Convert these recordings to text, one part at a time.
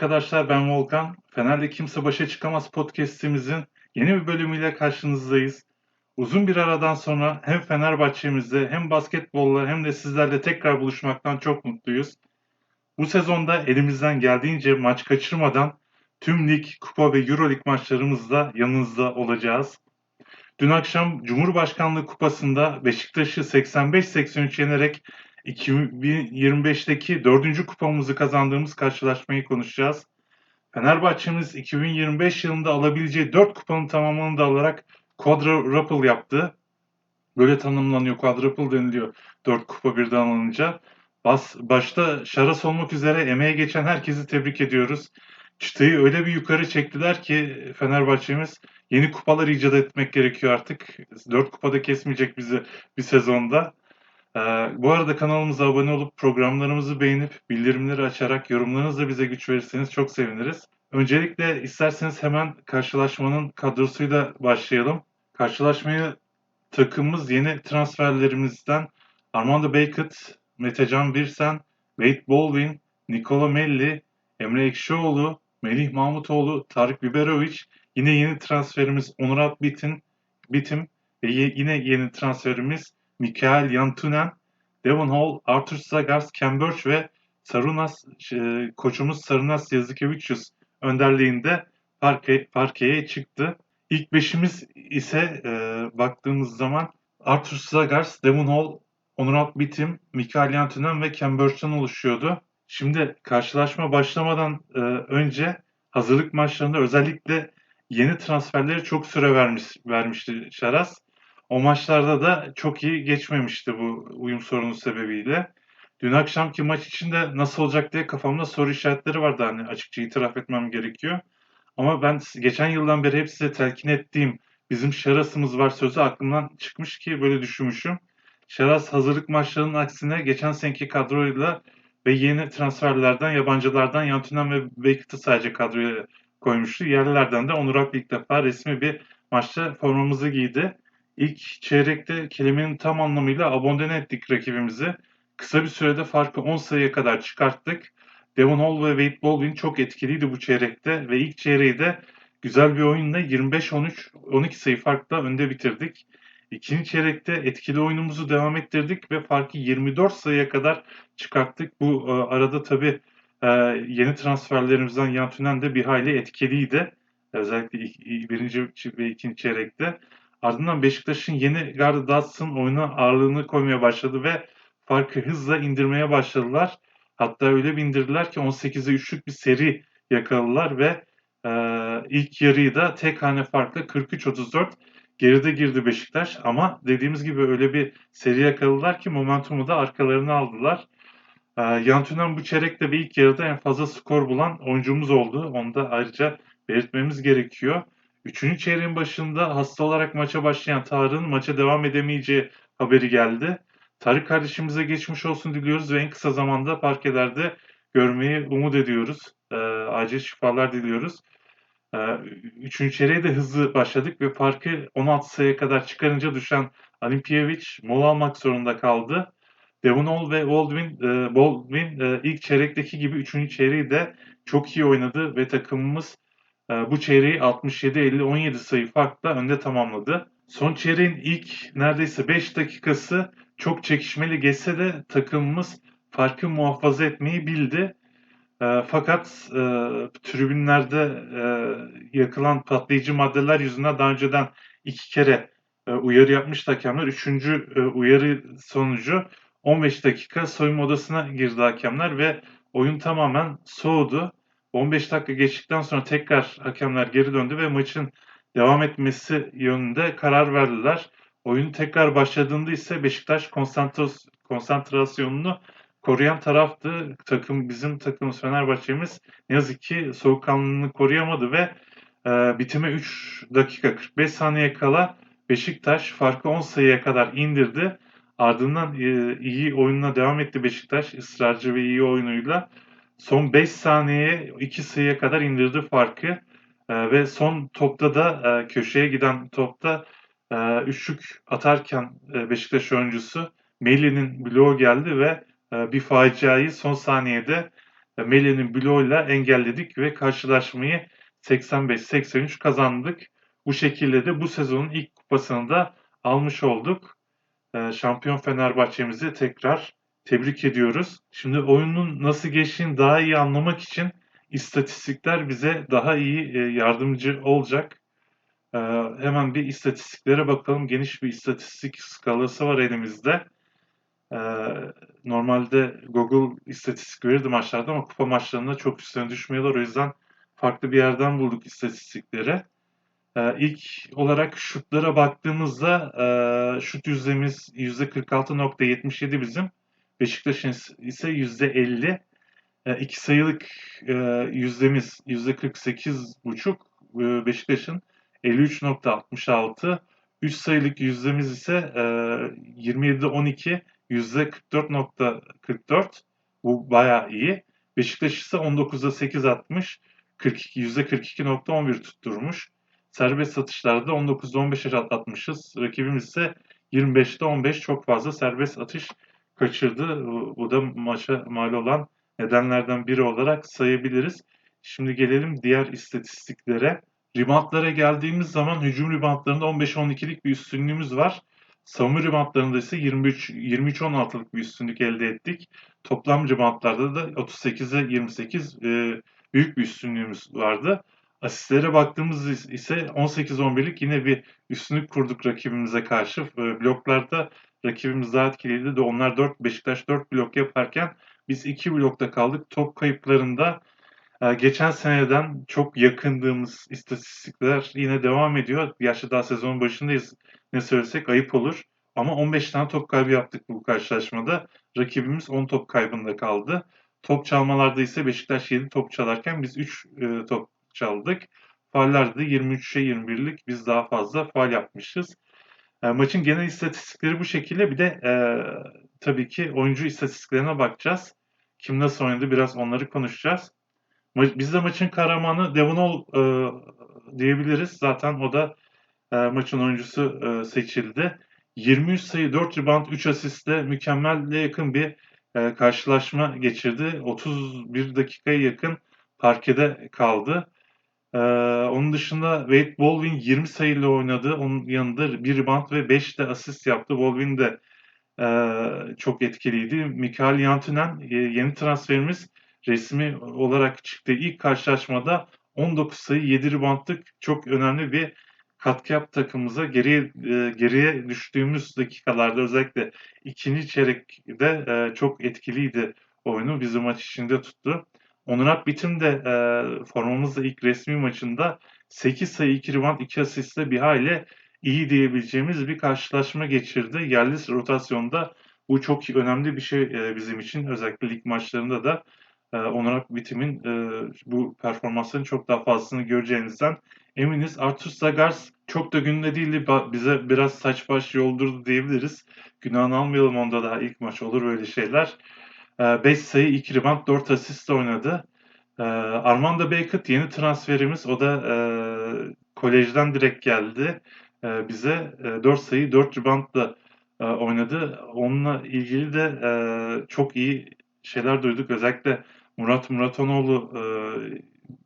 Arkadaşlar ben Volkan. Fener'le Kimse Başa Çıkamaz podcast'imizin yeni bir bölümüyle karşınızdayız. Uzun bir aradan sonra hem Fenerbahçe'mizde hem basketbolla hem de sizlerle tekrar buluşmaktan çok mutluyuz. Bu sezonda elimizden geldiğince maç kaçırmadan tüm lig, kupa ve Euroleague maçlarımızda yanınızda olacağız. Dün akşam Cumhurbaşkanlığı Kupası'nda Beşiktaş'ı 85-83 yenerek 2025'teki dördüncü kupamızı kazandığımız karşılaşmayı konuşacağız. Fenerbahçe'miz 2025 yılında alabileceği 4 kupanın tamamını da alarak quadruple yaptı. Böyle tanımlanıyor, quadruple deniliyor 4 kupa birden alınca. Bas, başta Şaras olmak üzere emeğe geçen herkesi tebrik ediyoruz. Çıtayı öyle bir yukarı çektiler ki Fenerbahçe'miz yeni kupalar icat etmek gerekiyor artık. 4 kupada kesmeyecek bizi bir sezonda. Ee, bu arada kanalımıza abone olup programlarımızı beğenip bildirimleri açarak yorumlarınızla bize güç verirseniz çok seviniriz. Öncelikle isterseniz hemen karşılaşmanın kadrosuyla başlayalım. Karşılaşmayı takımımız yeni transferlerimizden Armando Beykut, Metecan Birsen, Wade Baldwin, Nikola Melli, Emre Ekşioğlu, Melih Mahmutoğlu, Tarık Biberovic, yine yeni transferimiz Onurat Bitin, Bitim ve yine yeni transferimiz Mikael Yantunen, Devon Hall, Arthur Sagars, Ken Birch ve Sarunas e, koçumuz Sarunas Yazıkevicius önderliğinde parke, parkeye çıktı. İlk beşimiz ise e, baktığımız zaman Arthur Sagars, Devon Hall, Onur Bitim, Mikael Yantunen ve Ken Birch'ten oluşuyordu. Şimdi karşılaşma başlamadan e, önce hazırlık maçlarında özellikle yeni transferleri çok süre vermiş, vermişti Şaras. O maçlarda da çok iyi geçmemişti bu uyum sorunu sebebiyle. Dün akşamki maç için de nasıl olacak diye kafamda soru işaretleri vardı hani açıkça itiraf etmem gerekiyor. Ama ben geçen yıldan beri hep size telkin ettiğim bizim Şaras'ımız var sözü aklımdan çıkmış ki böyle düşünmüşüm. Şaras hazırlık maçlarının aksine geçen seneki kadroyla ve yeni transferlerden, yabancılardan Yantunen ve Beykut'u sadece kadroya koymuştu. Yerlilerden de Onur Ak ilk defa resmi bir maçta formamızı giydi. İlk çeyrekte kelimenin tam anlamıyla abondene ettik rakibimizi. Kısa bir sürede farkı 10 sayıya kadar çıkarttık. Devon Hall ve Wade Baldwin çok etkiliydi bu çeyrekte ve ilk çeyreği de güzel bir oyunla 25-13-12 sayı farkla önde bitirdik. İkinci çeyrekte etkili oyunumuzu devam ettirdik ve farkı 24 sayıya kadar çıkarttık. Bu e, arada tabii e, yeni transferlerimizden Yantünen de bir hayli etkiliydi. Özellikle birinci ve ikinci çeyrekte. Ardından Beşiktaş'ın yeni gardı Dodson oyuna ağırlığını koymaya başladı ve farkı hızla indirmeye başladılar. Hatta öyle bir indirdiler ki 18'e 3'lük bir seri yakaladılar ve e, ilk yarıyı da tek hane farkla 43-34 geride girdi Beşiktaş. Ama dediğimiz gibi öyle bir seri yakaladılar ki momentumu da arkalarına aldılar. E, Yantunan bu çeyrekte ve ilk yarıda en fazla skor bulan oyuncumuz oldu. Onu da ayrıca belirtmemiz gerekiyor. Üçüncü çeyreğin başında hasta olarak maça başlayan Tarık'ın maça devam edemeyeceği haberi geldi. Tarık kardeşimize geçmiş olsun diliyoruz ve en kısa zamanda parkelerde görmeyi umut ediyoruz. E, acil şifalar diliyoruz. E, üçüncü çeyreğe de hızlı başladık ve farkı 16 sayıya kadar çıkarınca düşen Alimpiyevic mola almak zorunda kaldı. Devonol ve Baldwin, e, Baldwin e, ilk çeyrekteki gibi üçüncü çeyreği de çok iyi oynadı ve takımımız bu çeyreği 67-50-17 sayı farkla önde tamamladı. Son çeyreğin ilk neredeyse 5 dakikası çok çekişmeli geçse de takımımız farkı muhafaza etmeyi bildi. E, fakat e, tribünlerde e, yakılan patlayıcı maddeler yüzünden daha önceden iki kere e, uyarı yapmıştı hakemler. Üçüncü e, uyarı sonucu 15 dakika soyunma odasına girdi hakemler ve oyun tamamen soğudu. 15 dakika geçtikten sonra tekrar hakemler geri döndü ve maçın devam etmesi yönünde karar verdiler. Oyun tekrar başladığında ise Beşiktaş konsantrasyonunu koruyan taraftı. Takım bizim takımımız Fenerbahçe'miz ne yazık ki soğukkanlılığını koruyamadı ve e, bitime 3 dakika 45 saniye kala Beşiktaş farkı 10 sayıya kadar indirdi. Ardından e, iyi oyununa devam etti Beşiktaş ısrarcı ve iyi oyunuyla. Son 5 saniyeye 2 sayıya kadar indirdi farkı. E, ve son topta da e, köşeye giden topta e, üçlük atarken e, Beşiktaş oyuncusu Melli'nin bloğu geldi ve bir faciayı son saniyede e, Melih'in bloğuyla engelledik ve karşılaşmayı 85-83 kazandık. Bu şekilde de bu sezonun ilk kupasını da almış olduk. Şampiyon Fenerbahçe'mizi tekrar tebrik ediyoruz. Şimdi oyunun nasıl geçtiğini daha iyi anlamak için istatistikler bize daha iyi e, yardımcı olacak. Ee, hemen bir istatistiklere bakalım. Geniş bir istatistik skalası var elimizde. Ee, normalde Google istatistik verirdi maçlarda ama kupa maçlarında çok üstüne düşmüyorlar. O yüzden farklı bir yerden bulduk istatistikleri. İlk olarak şutlara baktığımızda e, şut yüzdemiz %46.77 bizim. Beşiktaş'ın ise %50. E, iki sayılık e, yüzdemiz %48,5. E, Beşiktaş'ın 53.66. Üst sayılık yüzdemiz ise e, 27'de 12 %44.44. Bu bayağı iyi. Beşiktaş ise 19'da 8 atmış. 42, %42.11 tutturmuş. Serbest satışlarda 19'da 15 atmışız. Rakibimiz ise 25'te 15 çok fazla serbest atış kaçırdı. Bu da maça mal olan nedenlerden biri olarak sayabiliriz. Şimdi gelelim diğer istatistiklere. Reboundlara geldiğimiz zaman hücum reboundlarında 15-12'lik bir üstünlüğümüz var. Savunma reboundlarında ise 23-16'lık bir üstünlük elde ettik. Toplam reboundlarda da 38'e 28 e, büyük bir üstünlüğümüz vardı. Asistlere baktığımız ise 18-11'lik yine bir üstünlük kurduk rakibimize karşı. E, bloklarda rakibimiz daha etkiliydi de onlar 4 Beşiktaş 4 blok yaparken biz 2 blokta kaldık. Top kayıplarında ee, geçen seneden çok yakındığımız istatistikler yine devam ediyor. Gerçi daha sezonun başındayız. Ne söylesek ayıp olur. Ama 15 tane top kaybı yaptık bu karşılaşmada. Rakibimiz 10 top kaybında kaldı. Top ise Beşiktaş 7 top çalarken biz 3 e, top çaldık. Faallerde 23'e 21'lik biz daha fazla faal yapmışız. E, maçın genel istatistikleri bu şekilde. Bir de e, tabii ki oyuncu istatistiklerine bakacağız. Kim nasıl oynadı biraz onları konuşacağız. Ma- Biz de maçın kahramanı Devon e, diyebiliriz. Zaten o da e, maçın oyuncusu e, seçildi. 23 sayı, 4 rebound, 3 asistle mükemmelle yakın bir e, karşılaşma geçirdi. 31 dakikaya yakın parkede kaldı. E, onun dışında Wade Baldwin 20 sayıyla oynadı. Onun yanında 1 rebound ve 5 de asist yaptı. Baldwin de e, çok etkiliydi. Mikael Yantunen e, yeni transferimiz resmi olarak çıktığı ilk karşılaşmada 19 sayı 7 reboundlık çok önemli bir katkı yaptı takımımıza. Geriye, e, geriye düştüğümüz dakikalarda özellikle ikinci çeyrekte e, çok etkiliydi oyunu. Bizi maç içinde tuttu. Onur Akbitim de e, formamızda ilk resmi maçında 8 sayı 2 rebound 2 asistle bir hale iyi diyebileceğimiz bir karşılaşma geçirdi. Yerli rotasyonda bu çok önemli bir şey e, bizim için. Özellikle lig maçlarında da e, Onur Akbitim'in e, bu performansının çok daha fazlasını göreceğinizden eminiz. Artur Sagars çok da günde değildi. Bize biraz saç baş yoldurdu diyebiliriz. Günahını almayalım onda daha ilk maç olur böyle şeyler. 5 e, sayı, 2 rebound, 4 asist oynadı. E, Armando Beckett yeni transferimiz. O da e, kolejden direkt geldi. E, bize e, 4 sayı, 4 reboundla e, oynadı. Onunla ilgili de e, çok iyi şeyler duyduk. Özellikle Murat Muratonoğlu e,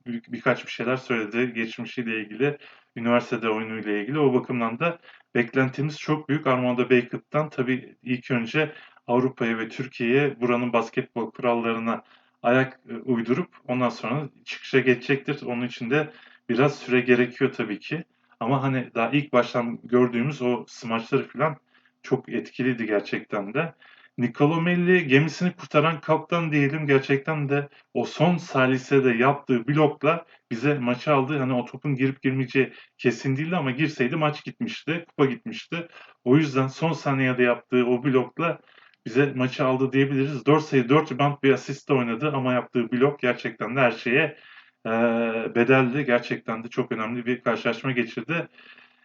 bir, birkaç bir şeyler söyledi geçmişiyle ilgili, üniversitede oyunuyla ilgili. O bakımdan da beklentimiz çok büyük. Armando Beckett'tan tabii ilk önce Avrupa'ya ve Türkiye'ye buranın basketbol kurallarına ayak e, uydurup ondan sonra çıkışa geçecektir. Onun için de biraz süre gerekiyor tabii ki. Ama hani daha ilk baştan gördüğümüz o smaçları falan çok etkiliydi gerçekten de. Nicolomelli gemisini kurtaran kaptan diyelim gerçekten de o son salisede yaptığı blokla bize maçı aldı. Hani o topun girip girmeyeceği kesin değildi ama girseydi maç gitmişti, kupa gitmişti. O yüzden son saniyede yaptığı o blokla bize maçı aldı diyebiliriz. 4 sayı 4 rebound bir asist oynadı ama yaptığı blok gerçekten de her şeye e, bedelli. Gerçekten de çok önemli bir karşılaşma geçirdi.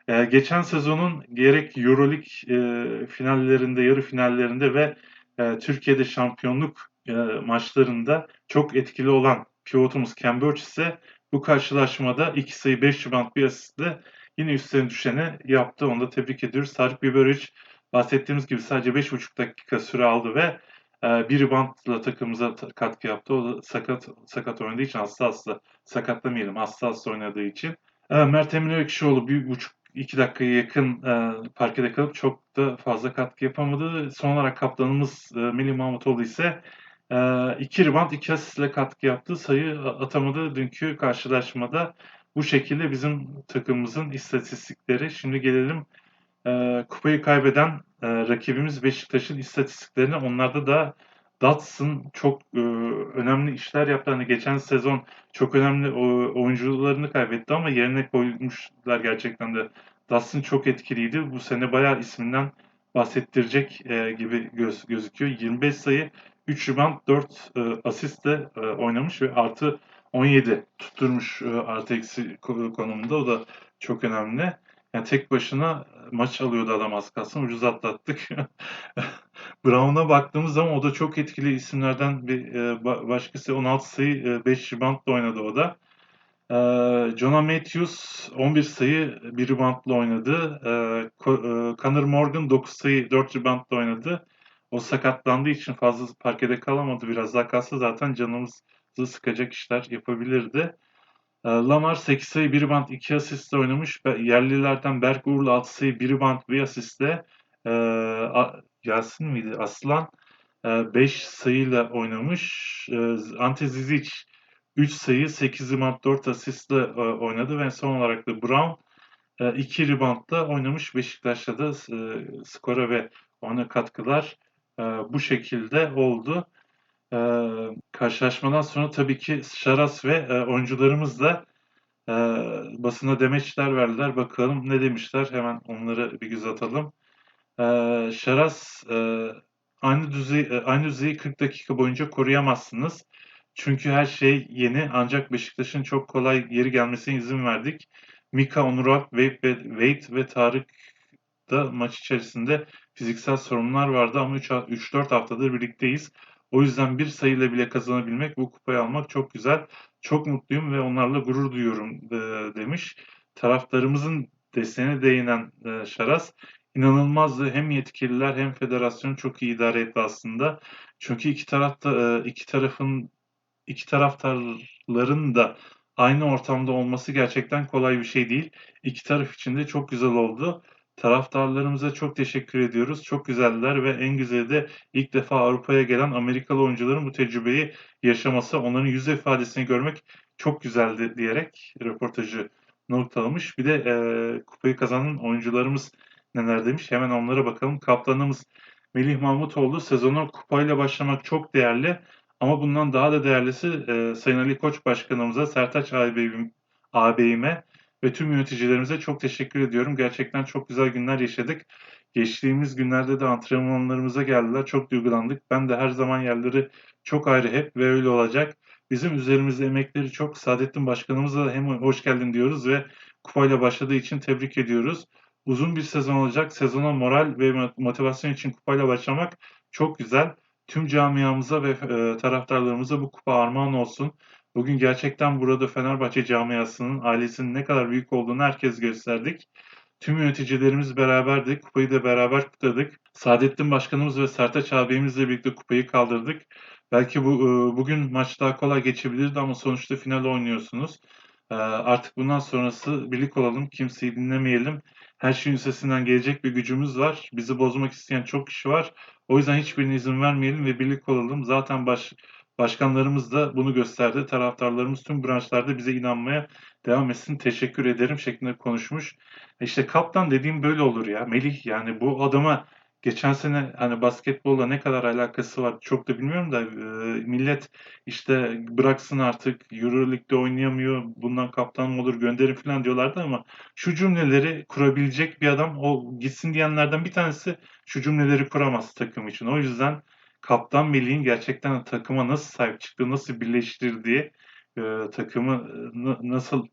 Ee, geçen sezonun gerek Euroleague e, finallerinde, yarı finallerinde ve e, Türkiye'de şampiyonluk e, maçlarında çok etkili olan pivotumuz Burch ise bu karşılaşmada 2 sayı 5 rebound bir asistle yine üstlerine düşeni yaptı. Onu da tebrik ediyoruz. Tarık Biberic bahsettiğimiz gibi sadece 5,5 dakika süre aldı ve Ee, bir reboundla takımımıza ta- katkı yaptı. O da sakat sakat oynadığı için hasta hasta sakatlamayalım hasta oynadığı için. Ee, Mert Emre Ekşioğlu bir buçuk iki dakikaya yakın e, parkede kalıp çok da fazla katkı yapamadı. Son olarak kaptanımız e, Melih Mahmutoğlu ise e, iki rebound iki asistle katkı yaptı. Sayı atamadı dünkü karşılaşmada. Bu şekilde bizim takımımızın istatistikleri. Şimdi gelelim e, kupayı kaybeden e, rakibimiz Beşiktaş'ın istatistiklerine. Onlarda da Datsun çok e, önemli işler yaptı. Hani geçen sezon çok önemli o, oyuncularını kaybetti ama yerine koymuşlar gerçekten de. Datsun çok etkiliydi. Bu sene bayağı isminden bahsettirecek e, gibi göz, gözüküyor. 25 sayı, 3 rebound, 4 e, asistle e, oynamış ve artı 17 tutturmuş e, artı eksi ko- konumunda. O da çok önemli. Yani tek başına maç alıyordu adam az kalsın. Ucuz atlattık. Brown'a baktığımız zaman o da çok etkili isimlerden bir e, ba- başkası. 16 sayı, e, 5 reboundla oynadı o da. E, Jonah Matthews 11 sayı, 1 reboundla oynadı. E, e, Connor Morgan 9 sayı, 4 reboundla oynadı. O sakatlandığı için fazla parkede kalamadı. Biraz daha kalsa zaten canımızı sıkacak işler yapabilirdi. E, Lamar 8 sayı 1 rebound 2 asistle oynamış. Yerlilerden Berk Uğurlu 6 sayı 1 rebound 1 asistle. E, Yasin miydi? Aslan 5 sayıyla oynamış. E, Ante Zizic 3 sayı 8 rebound 4 asistle e, oynadı ve son olarak da Brown 2 reboundla oynamış. Beşiktaş'ta da e, skora ve ona katkılar e, bu şekilde oldu. E, karşılaşmadan sonra tabii ki Şaras ve e, oyuncularımız da e, basına demeçler verdiler. Bakalım ne demişler. Hemen onları bir göz atalım. E, Şaras e, aynı düzey e, aynı düzeyi 40 dakika boyunca koruyamazsınız. Çünkü her şey yeni ancak Beşiktaş'ın çok kolay geri gelmesine izin verdik. Mika, Onurak, Wade ve Tarık da maç içerisinde fiziksel sorunlar vardı ama 3-4 haftadır birlikteyiz. O yüzden bir sayıyla bile kazanabilmek, bu kupayı almak çok güzel. Çok mutluyum ve onlarla gurur duyuyorum e, demiş. Taraftarımızın desteğine değinen e, Şaras inanılmazdı. Hem yetkililer hem federasyon çok iyi idare etti aslında. Çünkü iki tarafta e, iki tarafın iki taraftarların da aynı ortamda olması gerçekten kolay bir şey değil. İki taraf için de çok güzel oldu. Taraftarlarımıza çok teşekkür ediyoruz. Çok güzeller ve en güzeli de ilk defa Avrupa'ya gelen Amerikalı oyuncuların bu tecrübeyi yaşaması, onların yüz ifadesini görmek çok güzeldi diyerek röportajı noktalamış. Bir de e, kupayı kazanan oyuncularımız neler demiş. Hemen onlara bakalım. Kaptanımız Melih Mahmutoğlu sezona kupayla başlamak çok değerli. Ama bundan daha da değerlisi e, Sayın Ali Koç Başkanımıza, Sertaç ağabeyim, ağabeyime ve tüm yöneticilerimize çok teşekkür ediyorum. Gerçekten çok güzel günler yaşadık. Geçtiğimiz günlerde de antrenmanlarımıza geldiler. Çok duygulandık. Ben de her zaman yerleri çok ayrı hep ve öyle olacak. Bizim üzerimizde emekleri çok. Saadettin Başkanımıza da hem hoş geldin diyoruz ve kupayla başladığı için tebrik ediyoruz. Uzun bir sezon olacak. Sezona moral ve motivasyon için kupayla başlamak çok güzel. Tüm camiamıza ve e, taraftarlarımıza bu kupa armağan olsun. Bugün gerçekten burada Fenerbahçe camiasının ailesinin ne kadar büyük olduğunu herkes gösterdik. Tüm yöneticilerimiz beraberdik. Kupayı da beraber kutladık. Saadettin Başkanımız ve Sertaç abimizle birlikte kupayı kaldırdık. Belki bu e, bugün maç daha kolay geçebilirdi ama sonuçta final oynuyorsunuz. E, artık bundan sonrası birlik olalım, kimseyi dinlemeyelim. Her şeyin üstesinden gelecek bir gücümüz var. Bizi bozmak isteyen çok kişi var. O yüzden hiçbirine izin vermeyelim ve birlik olalım. Zaten baş, başkanlarımız da bunu gösterdi. Taraftarlarımız tüm branşlarda bize inanmaya devam etsin. Teşekkür ederim şeklinde konuşmuş. E İşte kaptan dediğim böyle olur ya. Melih yani bu adama geçen sene hani basketbolla ne kadar alakası var çok da bilmiyorum da e, millet işte bıraksın artık Euroleague'de oynayamıyor bundan kaptan mı olur gönderin falan diyorlardı ama şu cümleleri kurabilecek bir adam o gitsin diyenlerden bir tanesi şu cümleleri kuramaz takım için. O yüzden Kaptan Melih'in gerçekten takıma nasıl sahip çıktığı, nasıl birleştirdiği, e, takımı e, na- nasıl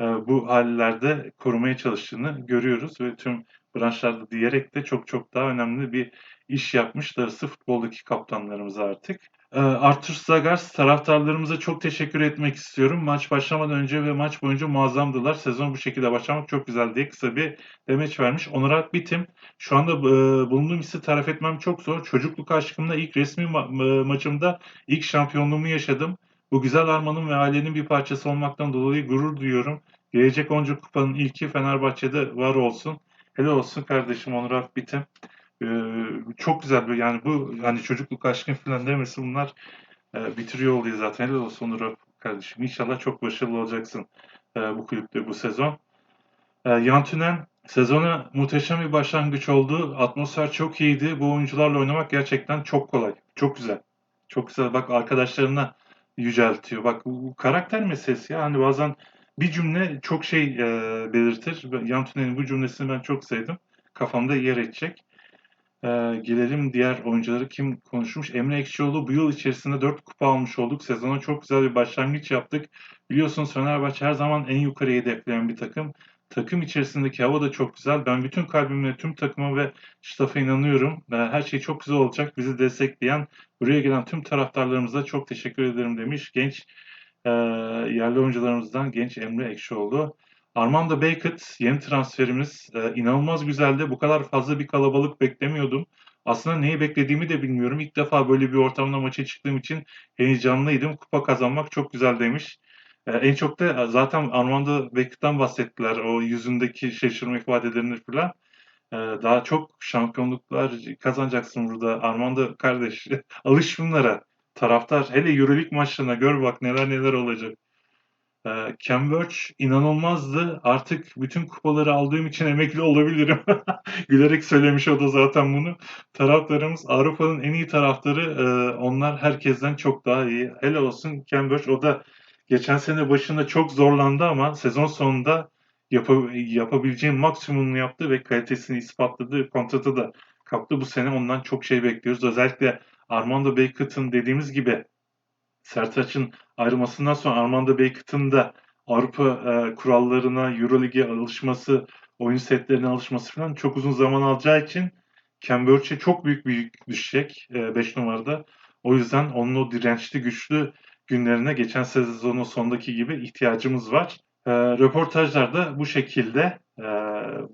e, bu hallerde korumaya çalıştığını görüyoruz ve tüm branşlarda diyerek de çok çok daha önemli bir iş yapmış. Darısı futboldaki kaptanlarımız artık. Ee, Artur Zagars taraftarlarımıza çok teşekkür etmek istiyorum. Maç başlamadan önce ve maç boyunca muazzamdılar. Sezon bu şekilde başlamak çok güzel diye kısa bir demeç vermiş. Onur Akbitim, şu anda e, bulunduğum hissi tarif etmem çok zor. Çocukluk aşkımda ilk resmi ma- e, maçımda ilk şampiyonluğumu yaşadım. Bu güzel armanın ve ailenin bir parçası olmaktan dolayı gurur duyuyorum. Gelecek onca kupanın ilki Fenerbahçe'de var olsun. Helal olsun kardeşim Onur Akbitim. Ee, çok güzel bir yani bu hani çocukluk aşkın falan demesi bunlar e, bitiriyor oluyor zaten. Helal olsun Onur kardeşim. İnşallah çok başarılı olacaksın e, bu kulüpte bu sezon. E, Yantünen sezona muhteşem bir başlangıç oldu. Atmosfer çok iyiydi. Bu oyuncularla oynamak gerçekten çok kolay. Çok güzel. Çok güzel. Bak arkadaşlarına yüceltiyor. Bak bu karakter meselesi ya. Hani bazen bir cümle çok şey e, belirtir. Yantünen'in bu cümlesini ben çok sevdim. Kafamda yer edecek. Ee, gelelim diğer oyuncuları kim konuşmuş? Emre Ekşioğlu bu yıl içerisinde 4 kupa almış olduk. Sezona çok güzel bir başlangıç yaptık. Biliyorsunuz Fenerbahçe her zaman en yukarıya hedefleyen bir takım. Takım içerisindeki hava da çok güzel. Ben bütün kalbimle tüm takıma ve staff'a inanıyorum. Ee, Her şey çok güzel olacak. Bizi destekleyen, buraya gelen tüm taraftarlarımıza çok teşekkür ederim demiş. Genç e, yerli oyuncularımızdan genç Emre Ekşioğlu. Armando Beckett yeni transferimiz e, inanılmaz güzeldi. Bu kadar fazla bir kalabalık beklemiyordum. Aslında neyi beklediğimi de bilmiyorum. İlk defa böyle bir ortamda maça çıktığım için heyecanlıydım. Kupa kazanmak çok güzel demiş. E, en çok da zaten Armando Beckett'ten bahsettiler. O yüzündeki şaşırma ifadelerini falan. E, daha çok şampiyonluklar kazanacaksın burada. Armando kardeş alış bunlara. Taraftar hele Euroleague maçlarına gör bak neler neler olacak. Ee, Cambridge inanılmazdı. Artık bütün kupaları aldığım için emekli olabilirim. Gülerek söylemiş o da zaten bunu. Taraftarımız Avrupa'nın en iyi taraftarı. Ee, onlar herkesten çok daha iyi. Helal olsun Cambridge. O da geçen sene başında çok zorlandı ama sezon sonunda yapa- yapabileceğin maksimumunu yaptı ve kalitesini ispatladı. Kontratı da kaptı. Bu sene ondan çok şey bekliyoruz. Özellikle Armando Beckett'ın dediğimiz gibi Sertaç'ın ayrılmasından sonra Armando Beckett'ın da Avrupa e, kurallarına, Euroleague'e alışması, oyun setlerine alışması falan çok uzun zaman alacağı için Cambridge'e çok büyük bir yük düşecek 5 numarada. O yüzden onun o dirençli, güçlü günlerine geçen sezonun sondaki gibi ihtiyacımız var. E, röportajlar bu şekilde e,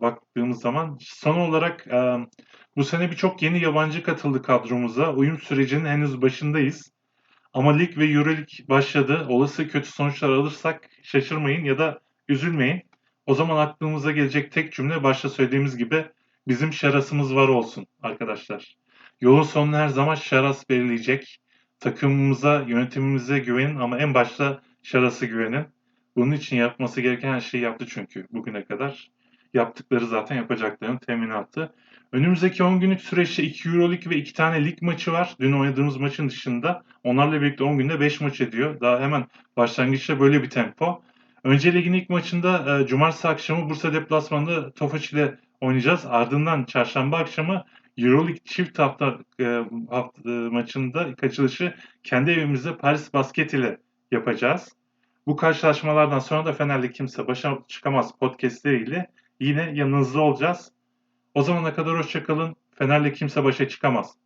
baktığımız zaman son olarak e, bu sene birçok yeni yabancı katıldı kadromuza. Uyum sürecinin henüz başındayız. Ama lig ve Euroleague başladı. Olası kötü sonuçlar alırsak şaşırmayın ya da üzülmeyin. O zaman aklımıza gelecek tek cümle başta söylediğimiz gibi bizim şarasımız var olsun arkadaşlar. Yolun sonunu her zaman şaras belirleyecek. Takımımıza, yönetimimize güvenin ama en başta şarası güvenin. Bunun için yapması gereken her şeyi yaptı çünkü bugüne kadar. Yaptıkları zaten yapacaklarının teminatı. Önümüzdeki 10 günlük süreçte 2 Euroleague ve 2 tane lig maçı var. Dün oynadığımız maçın dışında. Onlarla birlikte 10 günde 5 maç ediyor. Daha hemen başlangıçta böyle bir tempo. Önce ligin ilk maçında e, cumartesi akşamı Bursa deplasmanında Tofaş ile oynayacağız. Ardından çarşamba akşamı Euroleague çift hafta, e, hafta e, maçında ilk açılışı kendi evimizde Paris Basket ile yapacağız. Bu karşılaşmalardan sonra da Fenerli kimse başa çıkamaz podcastleriyle yine yanınızda olacağız. O zamana kadar hoşçakalın. Fener'le kimse başa çıkamaz.